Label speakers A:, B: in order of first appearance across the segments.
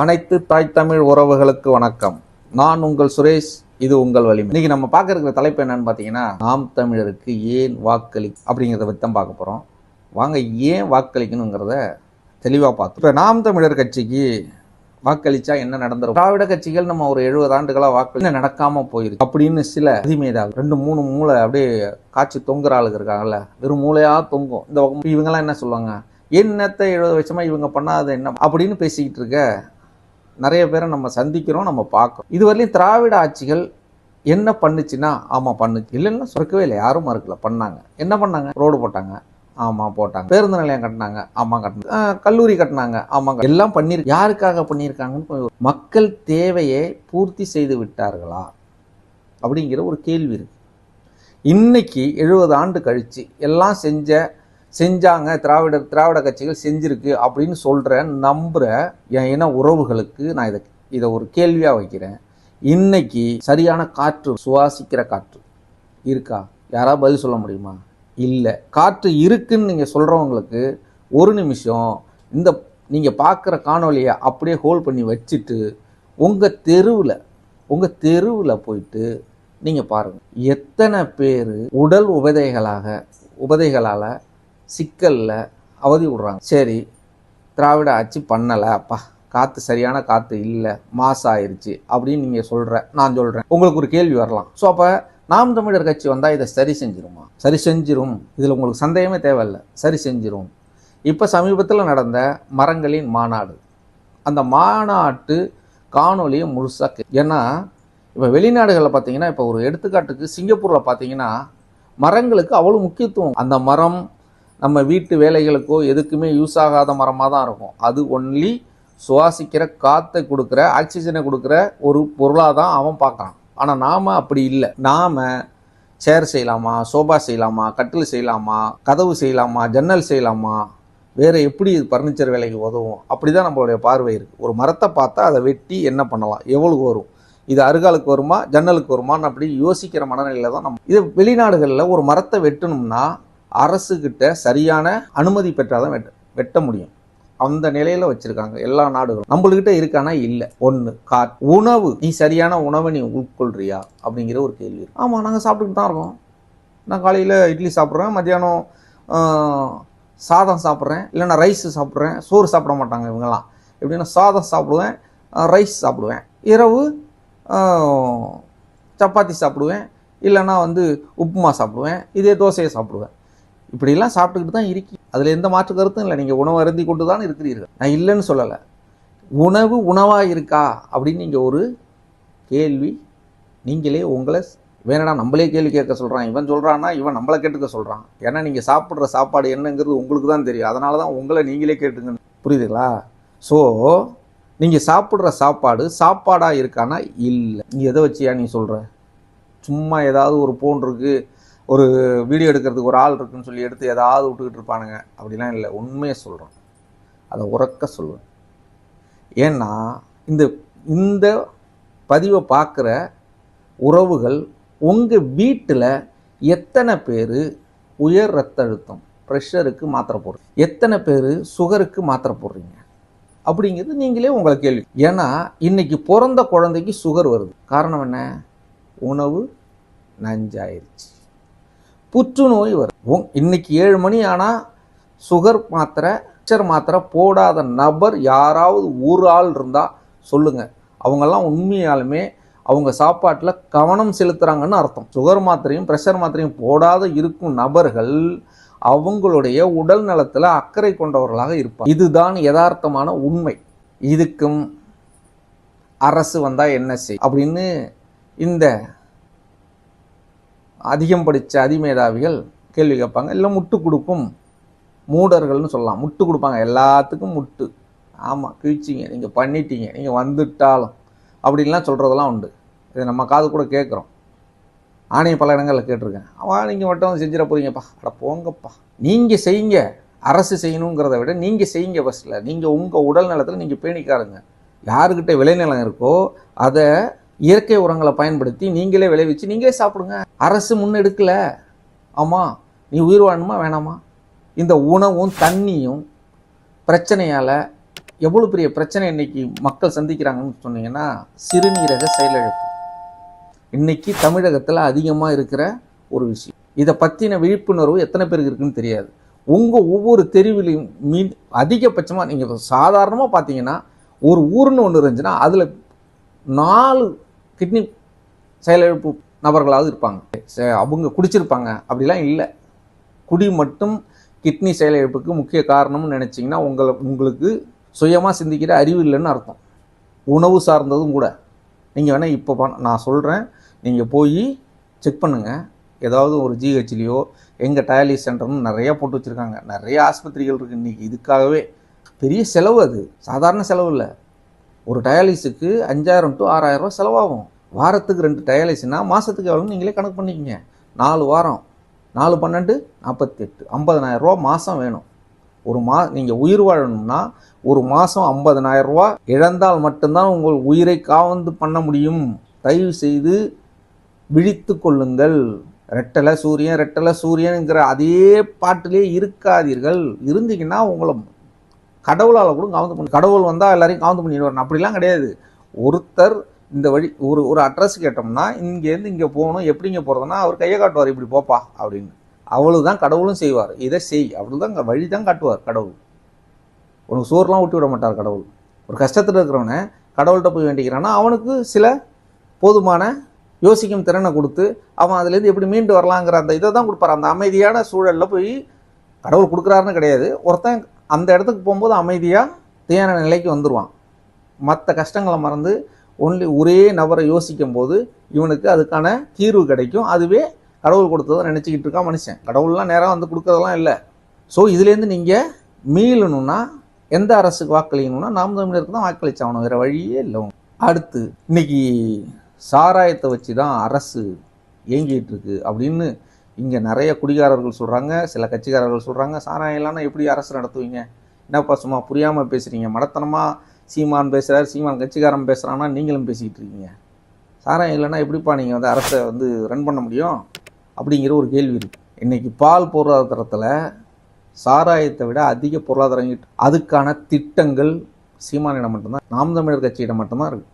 A: அனைத்து தாய் தமிழ் உறவுகளுக்கு வணக்கம். நான் உங்கள் சுரேஷ் இது உங்கள் வலிமை. இன்னைக்கு நம்ம பார்க்க இருக்கிற தலைப்பு என்னன்னு பார்த்தீங்கன்னா நாம் தமிழருக்கு ஏன் வாக்களி அப்படிங்கிறத பற்றி தான் பார்க்க போகிறோம் வாங்க ஏன் வாக்களிக்கணுங்கிறத தெளிவாக பார்த்தோம் இப்போ நாம் தமிழர் கட்சிக்கு வாக்களிச்சா என்ன நடந்துரும் திராவிட கட்சிகள் நம்ம ஒரு எழுபது ஆண்டுகளாக வாக்களி நடக்காமல் நடக்காம போயிருக்கு? அப்படின்னு சில அதிமேதாவில் ரெண்டு மூணு மூளை அப்படியே காய்ச்சி தொங்குற ஆளுங்க இருக்காங்கல்ல வெறும் மூளையா தொங்கும். இந்த இவங்கெல்லாம் என்ன சொல்லுவாங்க? என்னத்தை எழுபது வருஷமா இவங்க பண்ணாத என்ன? அப்படின்னு பேசிக்கிட்டு இருக்க நிறைய பேரை நம்ம சந்திக்கிறோம் நம்ம பார்க்குறோம். இதுவரையிலும் திராவிட ஆட்சிகள் என்ன பண்ணுச்சுன்னா ஆமாம் பண்ணுச்சு இல்லைன்னா சுரக்கவே இல்லை. யாரும் மறுக்கல பண்ணாங்க. என்ன பண்ணாங்க? ரோடு போட்டாங்க. ஆமாம் போட்டாங்க. பேருந்து நிலையம் கட்டினாங்க. ஆமாம் கட்டினாங்க. ஆஹ் கல்லூரி கட்டினாங்க. ஆமாங்க எல்லாம் பண்ணிரு யாருக்காக பண்ணியிருக்காங்கன்னு கொஞ்சம் மக்கள் தேவையை பூர்த்தி செய்து விட்டார்களா? அப்படிங்கிற ஒரு கேள்வி இருக்கு. இன்னைக்கு எழுபது ஆண்டு கழிச்சு எல்லாம் செஞ்ச செஞ்சாங்க திராவிட திராவிட கட்சிகள் செஞ்சிருக்கு அப்படின்னு சொல்கிற நம்புகிற என் இன உறவுகளுக்கு நான் இதை இதை ஒரு கேள்வியாக வைக்கிறேன். இன்னைக்கு சரியான காற்று சுவாசிக்கிற காற்று இருக்கா? யாராவது பதில் சொல்ல முடியுமா? இல்லை. காற்று இருக்குன்னு நீங்கள் சொல்கிறவங்களுக்கு ஒரு நிமிஷம் இந்த நீங்கள் பார்க்குற காணொலியை அப்படியே ஹோல்ட் பண்ணி வச்சுட்டு உங்கள் தெருவில் உங்கள் தெருவில் போயிட்டு நீங்கள் பாருங்கள் எத்தனை பேர் உடல் உபதைகளாக உபதைகளால் சிக்கலில் அவதி விடுறாங்க. சரி திராவிட ஆட்சி பண்ணலை அப்பா காற்று சரியான காற்று இல்லை மாசு ஆயிடுச்சு அப்படின்னு நீங்கள் சொல்கிற நான் சொல்கிறேன் உங்களுக்கு ஒரு கேள்வி வரலாம். ஸோ அப்போ நாம் தமிழர் கட்சி வந்தால் இதை சரி செஞ்சிருமா? சரி செஞ்சிரும். இதில் உங்களுக்கு சந்தேகமே தேவையில்லை. சரி செஞ்சிரும். இப்போ சமீபத்தில் நடந்த மரங்களின் மாநாடு. அந்த மாநாட்டு காணொலியை முழுசாக ஏன்னா இப்போ வெளிநாடுகளில் பார்த்தீங்கன்னா இப்போ ஒரு எடுத்துக்காட்டுக்கு சிங்கப்பூரில் பார்த்தீங்கன்னா மரங்களுக்கு அவ்வளோ முக்கியத்துவம். அந்த மரம் நம்ம வீட்டு வேலைகளுக்கோ எதுக்குமே யூஸ் ஆகாத மரமாக தான் இருக்கும். அது ஒன்லி சுவாசிக்கிற காற்றை கொடுக்குற ஆக்சிஜனை கொடுக்குற ஒரு பொருளாக தான் அவன் பார்க்குறான். ஆனால் நாம் அப்படி இல்லை. நாம் சேர் செய்யலாமா சோபா செய்யலாமா கட்டில் செய்யலாமா கதவு செய்யலாமா ஜன்னல் செய்யலாமா வேறு எப்படி இது பர்னிச்சர் வேலைக்கு உதவும்? அப்படி தான் நம்மளுடைய பார்வை இருக்குது ஒரு மரத்தை பார்த்தா அதை வெட்டி என்ன பண்ணலாம்? எவ்வளவு வரும்? இது அருகாலுக்கு வருமா ஜன்னலுக்கு வருமான்னு அப்படி யோசிக்கிற மனநிலையில் தான் நம்ம இது வெளிநாடுகளில் ஒரு மரத்தை வெட்டணும்னா அரசுக்கிட்ட சரியான அனுமதி பெற்றாதான் வெட்ட வெட்ட முடியும். அந்த நிலையில வச்சிருக்காங்க எல்லா நாடுகளும். நம்மளுக்கிட்ட இருக்கானா? இல்லை. ஒன்று கார். உணவு. நீ சரியான உணவை நீ உட்கொள்றியா? அப்படிங்கிற ஒரு கேள்வி ஆமாம் நாங்கள் சாப்பிட்டுக்கிட்டு தான் இருக்கோம். நான் காலையில் இட்லி சாப்பிட்றேன் மத்தியானம் சாதம் சாப்பிட்றேன் இல்லைன்னா ரைஸ் சாப்பிட்றேன். சோறு சாப்பிட மாட்டாங்க இவங்கெல்லாம். எப்படின்னா சாதம் சாப்பிடுவேன் ரைஸ் சாப்பிடுவேன். இரவு சப்பாத்தி சாப்பிடுவேன் இல்லைன்னா வந்து உப்புமா சாப்பிடுவேன் இதே தோசையை சாப்பிடுவேன். இப்படிலாம் சாப்பிட்டுக்கிட்டு தான் இருக்கி. அதில் எந்த மாற்று கருத்தும் இல்லை. நீங்கள் உணவு அருந்தி கொண்டு தான் இருக்கிறீர்கள். நான் இல்லைன்னு சொல்லலை. உணவு உணவாக இருக்கா அப்படின்னு நீங்கள் ஒரு கேள்வி நீங்களே உங்களை வேணடா நம்மளே கேள்வி கேட்க சொல்கிறான் இவன் சொல்கிறான்னா இவன் நம்மளை கேட்டுக்க சொல்கிறான் ஏன்னா நீங்கள் சாப்பிட்ற சாப்பாடு என்னங்கிறது உங்களுக்கு தான் தெரியும். அதனால தான் உங்களை நீங்களே கேட்டுங்க புரியுதுங்களா? ஸோ நீங்கள் சாப்பிட்ற சாப்பாடு சாப்பாடாக இருக்கானா? இல்லை. நீ எதை வச்சியா நீ சொல்கிற சும்மா ஏதாவது ஒரு போன் இருக்குது ஒரு வீடியோ எடுக்கிறதுக்கு ஒரு ஆள் இருக்குன்னு சொல்லி எடுத்து ஏதாவது விட்டுக்கிட்டு இருப்பானுங்க. அப்படிலாம் இல்லை. உண்மையை சொல்கிறோம் அதை உறக்க சொல்லுவேன். ஏன்னா இந்த இந்த பதிவை பார்க்குற உறவுகள் உங்கள் வீட்டில் எத்தனை பேர் உயர் ரத்த அழுத்தம் ப்ரெஷருக்கு மாத்திரை போடுறீங்க? எத்தனை பேர் சுகருக்கு மாத்திரை போடுறீங்க? அப்படிங்கிறது நீங்களே உங்களை கேள்வி. ஏன்னா இன்னைக்கு பிறந்த குழந்தைக்கு சுகர் வருது. காரணம் என்ன? உணவு நஞ்சாயிருச்சு. புற்றுநோய் வரும். இன்னைக்கு ஏழு மணி ஆனால் சுகர் மாத்திரை பிக்சர் மாத்திரை போடாத நபர் யாராவது ஒரு ஆள் இருந்தால் சொல்லுங்கள் அவங்கெல்லாம் உண்மையாலுமே அவங்க சாப்பாட்டில் கவனம் செலுத்துகிறாங்கன்னு அர்த்தம். சுகர் மாத்திரையும் ப்ரெஷர் மாத்திரையும் போடாத இருக்கும் நபர்கள் அவங்களுடைய உடல் நலத்தில் அக்கறை கொண்டவர்களாக இருப்பாங்க. இதுதான் யதார்த்தமான உண்மை. இதுக்கும் அரசு வந்தால் என்ன செய்? அப்படின்னு இந்த அதிகம் படித்த அதிமேதாவிகள் கேள்வி கேட்பாங்க. இல்லை முட்டு கொடுக்கும் மூடர்கள்னு சொல்லலாம். முட்டு கொடுப்பாங்க. எல்லாத்துக்கும் முட்டு. ஆமாம் கிழிச்சிங்க. நீங்கள் பண்ணிட்டீங்க. நீங்கள் வந்துட்டாலும். அப்படின்லாம் சொல்கிறதெல்லாம் உண்டு. இதை நம்ம காது கூட கேட்குறோம். ஆணைய பல இடங்களில் கேட்டிருக்கேன். அவன் நீங்கள் மட்டும் வந்து செஞ்சிட போகிறீங்கப்பா அட போங்கப்பா. நீங்கள் செய்யுங்க. அரசு செய்யணுங்கிறத விட நீங்கள் செய்யுங்க ஃபஸ்ட்டில் நீங்கள் உங்கள் உடல் நலத்தில் நீங்கள் பேணிக்காருங்க. யாருக்கிட்ட விளைநிலம் இருக்கோ அதை இயற்கை உரங்களை பயன்படுத்தி நீங்களே விளைவிச்சு நீங்களே சாப்பிடுங்க. அரசு முன்னெடுக்கல ஆமாம் நீ உயிர் வாழணுமா வேணாமா? இந்த உணவும் தண்ணியும் பிரச்சனையால் எவ்வளோ பெரிய பிரச்சனை இன்னைக்கு மக்கள் சந்திக்கிறாங்கன்னு சொன்னீங்கன்னா சிறுநீரக செயலிழப்பு. இன்னைக்கு தமிழகத்தில் அதிகமாக இருக்கிற ஒரு விஷயம். இதை பற்றின விழிப்புணர்வு எத்தனை பேருக்கு இருக்குன்னு தெரியாது. உங்கள் ஒவ்வொரு தெருவிலையும் மீன் அதிகபட்சமாக நீங்கள் சாதாரணமாக பார்த்தீங்கன்னா ஒரு ஊர்னு ஒன்று இருந்துச்சுன்னா அதில் நாலு கிட்னி செயலிழப்பு நபர்களாவது இருப்பாங்க. அவங்க குடிச்சிருப்பாங்க. அப்படிலாம் இல்லை. குடி மட்டும் கிட்னி செயலிழப்புக்கு முக்கிய காரணம்னு நினச்சிங்கன்னா உங்களை உங்களுக்கு சுயமாக சிந்திக்கிற அறிவு இல்லைன்னு அர்த்தம். உணவு சார்ந்ததும் கூட. நீங்கள் வேணால் இப்போ பண் நான் சொல்கிறேன் நீங்கள் போய் செக் பண்ணுங்கள் ஏதாவது ஒரு ஜிஹெச்லேயோ எங்கள் டயாலிஸ் சென்டர்னு நிறையா போட்டு வச்சுருக்காங்க. நிறைய ஆஸ்பத்திரிகள் இருக்குது இன்றைக்கி இதுக்காகவே. பெரிய செலவு அது. சாதாரண செலவு இல்லை. ஒரு டயாலிஸுக்கு அஞ்சாயிரம் டு ஆறாயிரம் செலவாகும். வாரத்துக்கு ரெண்டு டயாலிஸ்னா மாதத்துக்கு எவ்வளோன்னு நீங்களே கணக்கு பண்ணிக்கங்க. நாலு வாரம் நாலு பன்னெண்டு நாற்பத்தெட்டு ஐம்பதனாயிரம் ரூபா மாதம் வேணும். ஒரு மா நீங்கள் உயிர் வாழணும்னா ஒரு மாதம் ஐம்பதனாயிரரூபா இழந்தால் மட்டும்தான் உங்கள் உயிரை காவந்து பண்ண முடியும். தயவு செய்து விழித்து கொள்ளுங்கள். ரெட்டலை சூரியன் ரெட்டலை சூரியனுங்கிற அதே பாட்டிலே இருக்காதீர்கள். இருந்தீங்கன்னா உங்களை கடவுளால் கூட காவந்து பண்ணி கடவுள் வந்தால் எல்லாரையும் காவந்து பண்ணிடுவார் அப்படிலாம் கிடையாது. ஒருத்தர் இந்த வழி ஒரு ஒரு அட்ரஸ் கேட்டோம்னா இங்கேருந்து இங்கே போகணும் எப்படிங்க போகிறதுனா அவர் கையை காட்டுவார் இப்படி போப்பா அப்படின்னு. அவ்வளவுதான் கடவுளும் செய்வார். இதை செய். அப்படிதான் வழி தான் காட்டுவார் கடவுள். உனக்கு சோறுலாம் விட்டு விட மாட்டார் கடவுள். ஒரு கஷ்டத்தில் இருக்கிறவனை கடவுள்கிட்ட போய் வேண்டிக்கிறான்னா அவனுக்கு சில போதுமான யோசிக்கும் திறனை கொடுத்து அவன் அதுலேருந்து எப்படி மீண்டு வரலாங்கிற அந்த இதை தான் கொடுப்பார். அந்த அமைதியான சூழலில் போய் கடவுள் கொடுக்குறாருன்னு கிடையாது. ஒருத்தன் அந்த இடத்துக்கு போகும்போது அமைதியாக தேன நிலைக்கு வந்துடுவான் மற்ற கஷ்டங்களை மறந்து ஒன்லி ஒரே நபரை யோசிக்கும் போது இவனுக்கு அதுக்கான தீர்வு கிடைக்கும். அதுவே கடவுள் கொடுத்ததை நினச்சிக்கிட்டு இருக்கான் மனுஷன். கடவுள்லாம் நேராக வந்து கொடுக்கறதெல்லாம் இல்லை. ஸோ இதுலேருந்து நீங்கள் மீளணும்னா எந்த அரசுக்கு வாக்களிக்கணும்னா நாம் தமிழருக்கு தான் வாக்களிச்சாகணும் வேறு வழியே இல்லை. அடுத்து இன்னைக்கு சாராயத்தை வச்சு தான் அரசு இயங்கிட்டு இருக்கு அப்படின்னு இங்கே நிறைய குடிகாரர்கள் சொல்கிறாங்க சில கட்சிக்காரர்கள் சொல்கிறாங்க சாராயம் இல்லைன்னா எப்படி அரசு நடத்துவீங்க? என்னப்பா சும்மா புரியாமல் பேசுகிறீங்க மடத்தனமாக சீமான் பேசுகிறார் சீமான் கட்சிக்காரன் பேசுகிறான்னா நீங்களும் பேசிக்கிட்டு இருக்கீங்க. சாராயம் இல்லைன்னா எப்படிப்பா நீங்கள் வந்து அரசை வந்து ரன் பண்ண முடியும்? அப்படிங்கிற ஒரு கேள்வி இருக்குது இன்றைக்கி பால் பொருளாதாரத்தில் சாராயத்தை விட அதிக பொருளாதாரம் அதுக்கான திட்டங்கள் சீமானிடம் மட்டும்தான் நாம் தமிழர் கட்சியிடம் மட்டும்தான் இருக்குது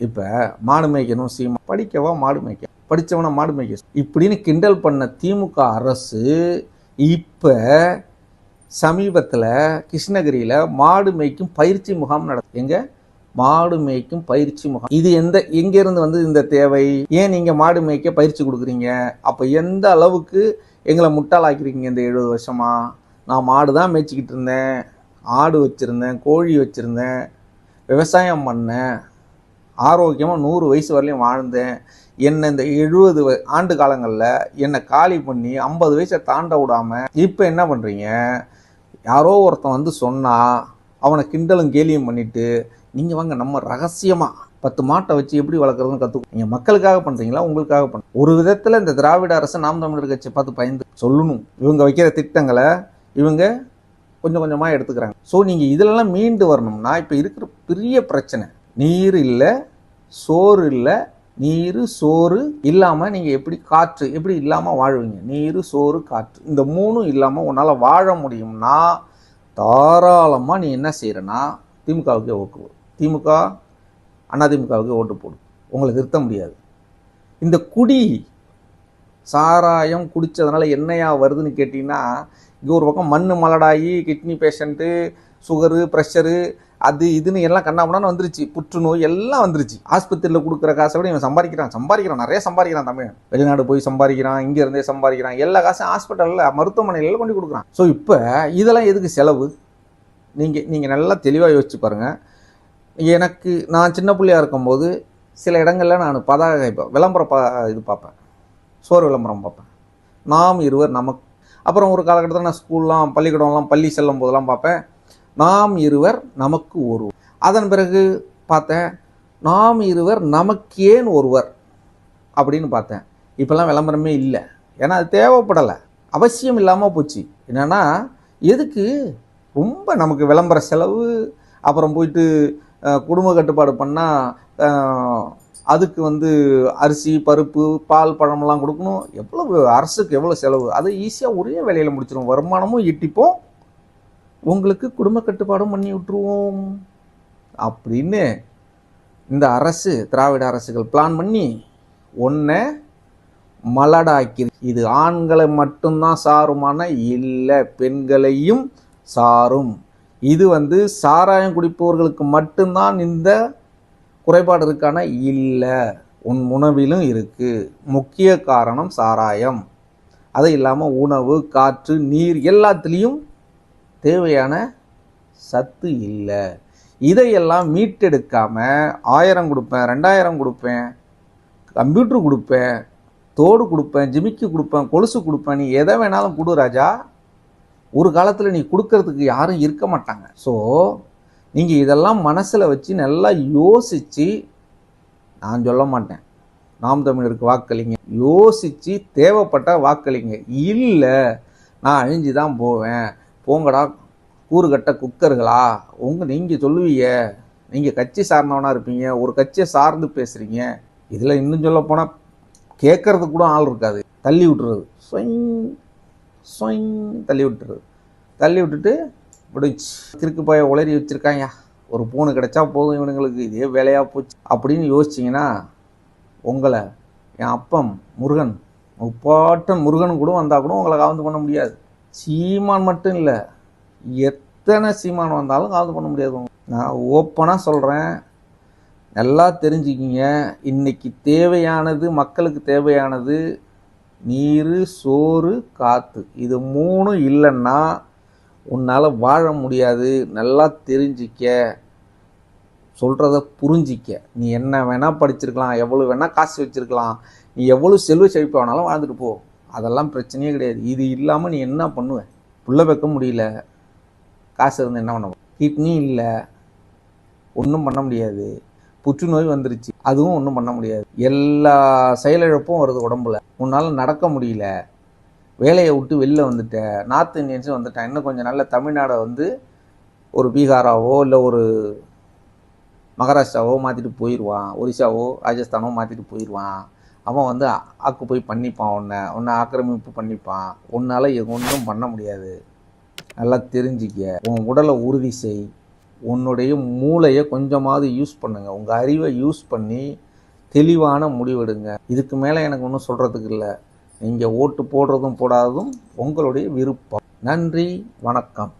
A: இப்போ மாடு மேய்க்கணும் சீமா படிக்கவா மாடு மேய்க்க? படித்தவனா மாடு மேய்க்க? இப்படின்னு கிண்டல் பண்ண திமுக அரசு இப்போ சமீபத்தில் கிருஷ்ணகிரியில் மாடு மேய்க்கும் பயிற்சி முகாம் நடத்து எங்க? மாடு மேய்க்கும் பயிற்சி முகாம். இது எந்த எங்கேருந்து வந்து இந்த தேவை? ஏன் நீங்கள் மாடு மேய்க்க பயிற்சி கொடுக்குறீங்க? அப்போ எந்த அளவுக்கு எங்களை முட்டாளாக்கிருக்கீங்க இந்த எழுபது வருஷமா? நான் மாடு தான் மேய்ச்சிக்கிட்டு இருந்தேன். ஆடு வச்சுருந்தேன் கோழி வச்சுருந்தேன் விவசாயம் பண்ணேன் ஆரோக்கியமாக நூறு வயசு வரலையும் வாழ்ந்தேன். என்னை இந்த எழுபது ஆண்டு காலங்களில் என்னை காலி பண்ணி ஐம்பது வயசை தாண்ட விடாமல் இப்போ என்ன பண்ணுறீங்க யாரோ ஒருத்தன் வந்து சொன்னால் அவனை கிண்டலும் கேலியும் பண்ணிவிட்டு நீங்கள் வாங்க நம்ம ரகசியமாக பத்து மாட்டை வச்சு எப்படி வளர்க்குறதுன்னு கற்றுக்கும் நீங்கள் மக்களுக்காக பண்ணுறீங்களா உங்களுக்காக பண்ண ஒரு விதத்தில் இந்த திராவிட அரசு நாம் தமிழர் கட்சி பார்த்து பயந்து சொல்லணும். இவங்க வைக்கிற திட்டங்களை இவங்க கொஞ்சம் கொஞ்சமாக எடுத்துக்கிறாங்க. ஸோ நீங்கள் இதிலெல்லாம் மீண்டு வரணும்னா இப்போ இருக்கிற பெரிய பிரச்சனை நீர் இல்லை சோறு இல்லை நீர் சோறு இல்லாமல் நீங்கள் எப்படி காற்று எப்படி இல்லாமல் வாழ்வீங்க? நீர் சோறு காற்று. இந்த மூணும் இல்லாமல் உன்னால் வாழ முடியும்னா தாராளமாக நீ என்ன செய்கிறனா திமுகவுக்கே ஓட்டு போடு. திமுக அதிமுகவுக்கு ஓட்டு போடு. உங்களை நிறுத்த முடியாது. இந்த குடி சாராயம் குடித்ததுனால என்னையா வருதுன்னு கேட்டிங்கன்னா இங்கே ஒரு பக்கம் மண் மலடாகி கிட்னி பேஷண்ட்டு சுகரு ப்ரெஷரு அது இதுன்னு எல்லாம் கண்ணாமண்ணான்னு வந்துருச்சு. புற்றுநோய் எல்லாம் வந்துருச்சு. ஆஸ்பத்திரியில் கொடுக்குற காசை விட இவன் சம்பாதிக்கிறான். சம்பாதிக்கிறான். நிறைய சம்பாதிக்கிறான் தமிழ். வெளிநாடு போய் சம்பாதிக்கிறான் இங்கே இருந்தே சம்பாதிக்கிறான். எல்லா காசும் ஹாஸ்பிட்டலில் மருத்துவமனையில் கொண்டு கொடுக்குறான். ஸோ இப்போ இதெல்லாம் எதுக்கு செலவு? நீங்கள் நீங்கள் நல்லா தெளிவாக யோசிச்சு பாருங்கள் எனக்கு நான் சின்ன பிள்ளையா இருக்கும்போது சில இடங்களில் நான் பதாகை விளம்பரம் விளம்பர பா இது பார்ப்பேன். சோறு விளம்பரம் பார்ப்பேன். நாம் இருவர் நமக்கு அப்புறம் ஒரு காலகட்டத்தில் நான் ஸ்கூல்லாம் பள்ளிக்கூடம்லாம் பள்ளி செல்லும் போதெல்லாம் பார்ப்பேன். நாம் இருவர் நமக்கு ஒருவர். அதன் பிறகு பார்த்தேன் நாம் இருவர் நமக்கேன் ஒருவர் அப்படின்னு பார்த்தேன். இப்போல்லாம் விளம்பரமே இல்லை. ஏன்னா அது தேவைப்படலை. அவசியம் இல்லாமல் போச்சு. என்னென்னா எதுக்கு? ரொம்ப நமக்கு விளம்பர செலவு அப்புறம் போயிட்டு குடும்ப கட்டுப்பாடு பண்ணால் அதுக்கு வந்து அரிசி பருப்பு பால் பழமெல்லாம் கொடுக்கணும். எவ்வளவு அரசுக்கு எவ்வளோ செலவு? அது ஈஸியாக ஒரே வேலையில் முடிச்சிடும் வருமானமும் ஈட்டிப்போம். உங்களுக்கு குடும்ப கட்டுப்பாடும் பண்ணி விட்டுருவோம். அப்படின்னு இந்த அரசு திராவிட அரசுகள் பிளான் பண்ணி ஒன்றை மலடாக்கி இது ஆண்களை மட்டும்தான் சாருமான இல்லை பெண்களையும் சாரும். இது வந்து சாராயம் குடிப்பவர்களுக்கு மட்டும்தான் இந்த குறைபாடு இருக்கான? இல்லை. உன் உணவிலும் இருக்குது முக்கிய காரணம் சாராயம். அது இல்லாமல் உணவு காற்று நீர் எல்லாத்துலேயும் தேவையான சத்து இல்லை. இதையெல்லாம் மீட்டெடுக்காம ஆயிரம் கொடுப்பேன் ரெண்டாயிரம் கொடுப்பேன் கம்ப்யூட்டர் கொடுப்பேன் தோடு கொடுப்பேன் ஜிமிக்கி கொடுப்பேன் கொலுசு கொடுப்பேன். நீ எதை வேணாலும் கொடு ராஜா. ஒரு காலத்தில் நீ கொடுக்கறதுக்கு யாரும் இருக்க மாட்டாங்க. ஸோ நீங்கள் இதெல்லாம் மனசில் வச்சு நல்லா யோசித்து நான் சொல்ல மாட்டேன். நாம் தமிழருக்கு வாக்களிங்க. யோசித்து தேவைப்பட்ட வாக்களிங்க. இல்லை நான் அழிஞ்சு தான் போவேன். போங்கடா கூறுகட்ட குக்கர்களா? உங்கள் நீங்கள் சொல்லுவீங்க. நீங்கள் கட்சி சார்ந்தவனாக இருப்பீங்க. ஒரு கட்சியை சார்ந்து பேசுகிறீங்க இதில் இன்னும் சொல்ல போனால் கூட ஆள் இருக்காது. தள்ளி விட்டுறது. சொயிங் சொயிங் தள்ளி விட்டுறது. தள்ளி விட்டுட்டு விடுச்சு. திருக்கு பாய உளறி வச்சுருக்காங்க ஒரு பூனை கிடைச்சா போதும் இவனுங்களுக்கு. இதே வேலையாக போச்சு. அப்படின்னு யோசிச்சிங்கன்னா உங்களை என் அப்பம் முருகன் முப்பாட்டன் முருகன் கூட வந்தால் கூட உங்களை காவந்து பண்ண முடியாது. சீமான் மட்டும் இல்லை எத்தனை சீமான் வந்தாலும் காது பண்ண முடியாது. நான் ஓப்பனாக சொல்கிறேன் நல்லா தெரிஞ்சுக்கிங்க. இன்றைக்கி தேவையானது மக்களுக்கு தேவையானது நீர் சோறு காற்று இது மூணும் இல்லைன்னா உன்னால் வாழ முடியாது. நல்லா தெரிஞ்சிக்க. சொல்கிறத புரிஞ்சிக்க. நீ என்ன வேணால் படிச்சிருக்கலாம். எவ்வளோ வேணால் காசு வச்சுருக்கலாம். நீ எவ்வளோ செல்வ செழிப்பு வேணாலும் வாழ்ந்துட்டு போ. அதெல்லாம் பிரச்சனையே கிடையாது. இது இல்லாமல் நீ என்ன பண்ணுவேன் புள்ள வைக்க முடியல. காசு இருந்து என்ன பண்ண கிட்னி இல்லை. ஒன்றும் பண்ண முடியாது. புற்றுநோய் வந்துருச்சு. அதுவும் ஒன்றும் பண்ண முடியாது. எல்லா செயலிழப்பும் வருது உடம்புல. உன்னால் நடக்க முடியல. வேலையை விட்டு வெளில வந்துட்ட. நார்த் இந்தியன்ஸும் வந்துட்டேன் இன்னும் கொஞ்சம் நாளில் தமிழ்நாடை வந்து ஒரு பீகாராவோ இல்லை ஒரு மகாராஷ்டிராவோ மாற்றிட்டு போயிடுவான் ஒரிசாவோ ராஜஸ்தானோ மாற்றிட்டு போயிடுவான் அவன் வந்து ஆக்கு போய் பண்ணிப்பான் உன்னை. உன்னை ஆக்கிரமிப்பு பண்ணிப்பான். உன்னால் ஒன்றும் பண்ண முடியாது. நல்லா தெரிஞ்சிக்க. உன் உடலை உறுதி செய். உன்னுடைய மூளையை கொஞ்சமாவது யூஸ் பண்ணுங்கள் உங்கள் அறிவை யூஸ் பண்ணி தெளிவான முடிவெடுங்க. இதுக்கு மேலே எனக்கு ஒன்றும் சொல்கிறதுக்கு இல்லை. நீங்கள் ஓட்டு போடுறதும் போடாததும் உங்களுடைய விருப்பம். நன்றி. வணக்கம்.